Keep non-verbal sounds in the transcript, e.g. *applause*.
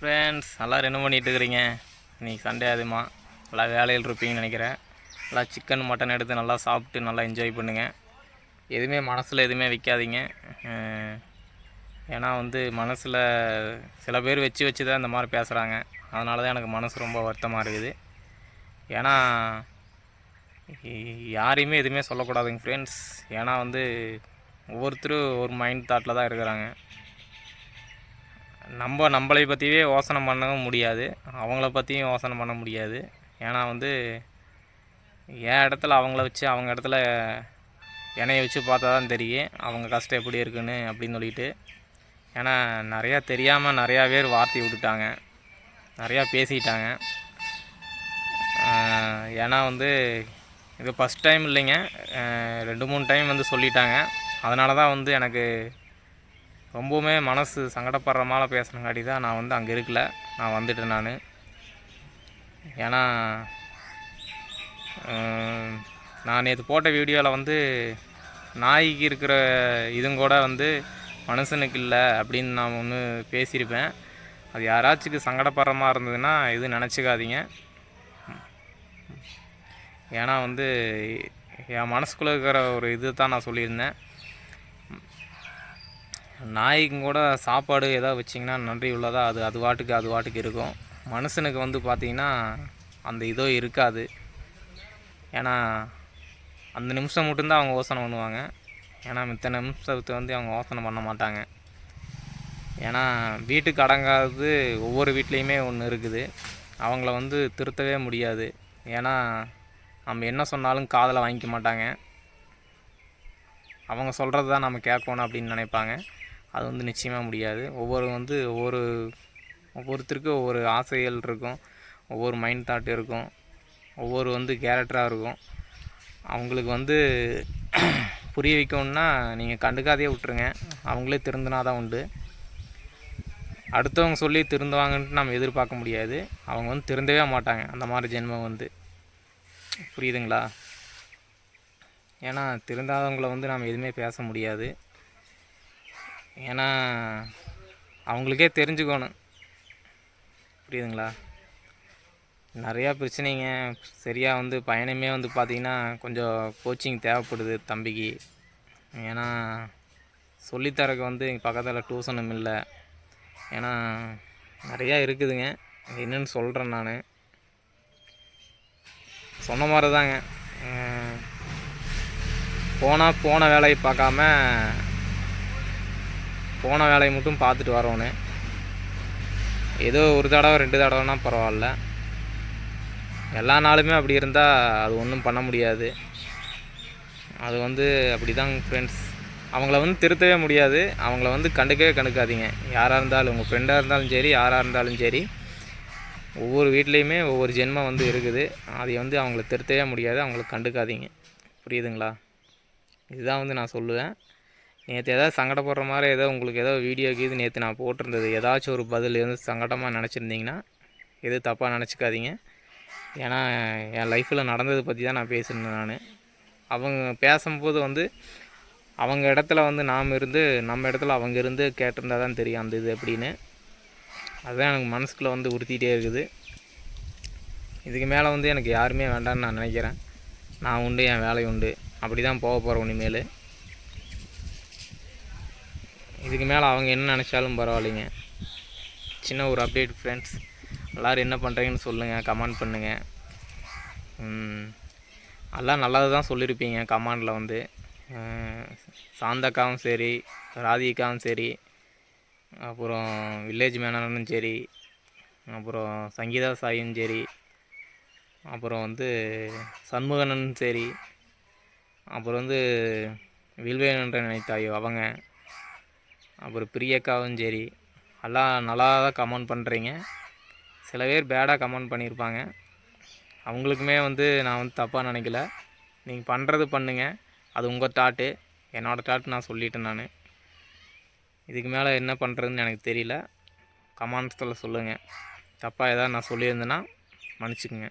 Friends எல்லோரும் என்ன பண்ணிகிட்டு இருக்கிறீங்க இன்றைக்கி சண்டே அதுமா நல்லா வேலையில் இருப்பீங்கன்னு நினைக்கிறேன். நல்லா சிக்கன் மட்டன் எடுத்து நல்லா சாப்பிட்டு நல்லா என்ஜாய் பண்ணுங்கள் எதுவுமே மனசில் எதுவுமே வைக்காதீங்க. ஏன்னா வந்து மனசில் சில பேர் வச்சு வச்சு தான் இந்த மாதிரி பேசுகிறாங்க அதனால தான் எனக்கு மனசு ரொம்ப வருத்தமாக இருக்குது. ஏன்னா யாரையுமே எதுவுமே சொல்லக்கூடாதுங்க ஃப்ரெண்ட்ஸ் ஏன்னா வந்து ஒவ்வொருத்தரும் ஒரு மைண்ட் தாட்டில் தான் இருக்கிறாங்க. நம்ம நம்மளை பற்றியே யோசனை பண்ணவும் முடியாது. அவங்கள பற்றியும் யோசனை பண்ண முடியாது. ஏன்னா வந்து என் இடத்துல அவங்கள வச்சு அவங்க இடத்துல என்னையை வச்சு பார்த்தா தான் தெரியும். அவங்க கஷ்டம் எப்படி இருக்குன்னு அப்படின்னு சொல்லிட்டு. ஏன்னா நிறையா தெரியாமல் நிறையா பேர் வார்த்தை விட்டுட்டாங்க. நிறையா பேசிட்டாங்க. ஏன்னா வந்து இது ஃபஸ்ட் டைம் இல்லைங்க. ரெண்டு மூணு டைம் வந்து சொல்லிட்டாங்க. அதனால தான் வந்து எனக்கு ரொம்பவுமே மனசு சங்கடப்படுற மாதிரி பேசுனங்காட்டி தான் நான் வந்து அங்கே இருக்கல. நான் வந்துட்டேன் நான். ஏன்னா நான் நேற்று போட்ட வீடியோவில் வந்து நாய்க்கு இருக்கிற இதுங்க கூட வந்து மனுஷனுக்கு இல்லை அப்படின்னு நான் ஒன்று பேசியிருப்பேன். அது யாராச்சுக்கு சங்கடப்படுற மாதிரி இருந்ததுன்னா இது நினச்சிக்காதீங்க. ஏன்னா வந்து என் மனசுக்குள்ளே இருக்கிற ஒரு இது தான் நான் சொல்லியிருந்தேன். நாய்க்கும் கூட சாப்பாடு ஏதாவது வச்சிங்கன்னா நன்றி உள்ளதாக அது அது வாட்டுக்கு அது வாட்டுக்கு இருக்கும். மனுஷனுக்கு வந்து பார்த்திங்கன்னா அந்த இதோ இருக்காது. ஏன்னா அந்த நிமிஷம் மட்டும்தான் அவங்க யோசனை பண்ணுவாங்க. ஏன்னா மித்த நிமிஷத்தை வந்து அவங்க யோசனை பண்ண மாட்டாங்க. ஏன்னா வீட்டுக்கு அடங்காதது ஒவ்வொரு வீட்லேயுமே ஒன்று இருக்குது. அவங்கள வந்து திருத்தவே முடியாது. ஏன்னா நம்ம என்ன சொன்னாலும் காதில் வாங்கிக்க மாட்டாங்க. அவங்க சொல்கிறது தான் நம்ம கேட்கணும் அப்படின்னு நினைப்பாங்க. அது வந்து நிச்சயமாக முடியாது. ஒவ்வொரு வந்து ஒவ்வொரு ஒவ்வொருத்தருக்கும் ஒவ்வொரு ஆசைகள் இருக்கும். ஒவ்வொரு மைண்ட் தாட் இருக்கும். ஒவ்வொரு வந்து கேரக்டராக இருக்கும். அவங்களுக்கு வந்து *clears throat* புரிய வைக்கணும்னா நீங்கள் கண்டுக்காதே விட்டுருங்க. அவங்களே திருந்தினா தான் உண்டு. அடுத்தவங்க சொல்லி திருந்துவாங்கன்ட்டு நம்ம எதிர்பார்க்க முடியாது. அவங்க வந்து திருந்தவே மாட்டாங்க. அந்த மாதிரி ஜென்மம் வந்து. புரியுதுங்களா? ஏன்னா திருந்தாதவங்கள வந்து நாம் எதுவுமே பேச முடியாது. ஏன்னா அவங்களுக்கே தெரிஞ்சுக்கணும். புரியுதுங்களா? நிறையா பிரச்சனைங்க. சரியாக வந்து பயணமே வந்து பார்த்திங்கன்னா கொஞ்சம் கோச்சிங் தேவைப்படுது தம்பிக்கு. ஏன்னா சொல்லித்தரக்கு வந்து இங்கே பக்கத்தில் டியூஷனும் இல்லை. ஏன்னா நிறையா இருக்குதுங்க. என்னென்னு சொல்கிறேன் நான். சொன்ன மாதிரி தாங்க போனால் போன வேலையை பார்க்காம போன வேலையை மட்டும் பார்த்துட்டு வரணும் ஏதோ ஒரு தடவை ரெண்டு தடவைனா பரவாயில்ல. எல்லா நாளுமே அப்படி இருந்தால் அது ஒன்றும் பண்ண முடியாது. அது வந்து அப்படி தான் ஃப்ரெண்ட்ஸ் அவங்கள வந்து திருத்தவே முடியாது. அவங்கள வந்து கண்டுக்கவே கண்டுக்காதீங்க. யாராக இருந்தாலும் உங்கள் ஃப்ரெண்டாக இருந்தாலும் சரி யாராக இருந்தாலும் சரி ஒவ்வொரு வீட்லேயுமே ஒவ்வொரு ஜென்மம் வந்து இருக்குது. அதை வந்து அவங்கள திருத்தவே முடியாது. அவங்கள கண்டுக்காதீங்க. புரியுதுங்களா? இதுதான் வந்து நான் சொல்லுவேன். நேற்று ஏதாவது சங்கடப்படுற மாதிரி ஏதோ உங்களுக்கு ஏதோ வீடியோ கீது நேற்று நான் போட்டிருந்தது. ஏதாச்சும் ஒரு பதில் வந்து சங்கடமாக நினச்சிருந்தீங்கன்னா எதுவும் தப்பாக நினச்சிக்காதீங்க. ஏன்னா என் லைஃப்பில் நடந்ததை பற்றி தான் நான் பேசினேன் நான். அவங்க பேசும்போது வந்து அவங்க இடத்துல வந்து நாம் இருந்து நம்ம இடத்துல அவங்க இருந்து கேட்டிருந்தா தான் தெரியும் அந்த இது எப்படின்னு அதுதான் எனக்கு மனசுக்குள்ளே வந்து உறுத்திட்டே இருக்குது. இதுக்கு மேலே வந்து எனக்கு யாருமே வேண்டாம்னு நான் நினைக்கிறேன். நான் உண்டு என் வேலை உண்டு. அப்படி தான் போக போகிறேன் இனிமேல். இதுக்கு மேலே அவங்க என்ன நினச்சாலும் பரவாயில்லைங்க. சின்ன ஒரு அப்டேட் ஃப்ரெண்ட்ஸ் எல்லோரும் என்ன பண்ணுறீங்கன்னு சொல்லுங்கள் கமெண்ட் பண்ணுங்கள் எல்லாம் நல்லது தான் சொல்லியிருப்பீங்க கமாண்டில் வந்து. சாந்தக்காவும் சரி ராதிகாவும் சரி அப்புறம் வில்லேஜ் மேனனும் சரி அப்புறம் சங்கீதா சாயும் சரி அப்புறம் வந்து சண்முகனனும் சரி அப்புறம் வந்து வில்வேனன்ற நினைத்தாயோ அவங்க. அப்புறம் பிரியக்காவும் சரி. எல்லாம் நல்லா தான் கமெண்ட் பண்ணுறீங்க சில பேர் பேடாக கமெண்ட் பண்ணியிருப்பாங்க. அவங்களுக்குமே வந்து நான் வந்து தப்பாக நினைக்கல. நீங்கள் பண்ணுறது பண்ணுங்கள் அது உங்கள் தாட்டு என்னோடய தாட்டு நான் சொல்லிட்டேன் நான். இதுக்கு மேலே என்ன பண்ணுறதுன்னு எனக்கு தெரியல. கமெண்ட்ஸில் சொல்லுங்கள் தப்பாக எதாவது நான் சொல்லியிருந்தேன்னா மன்னிச்சுக்குங்க.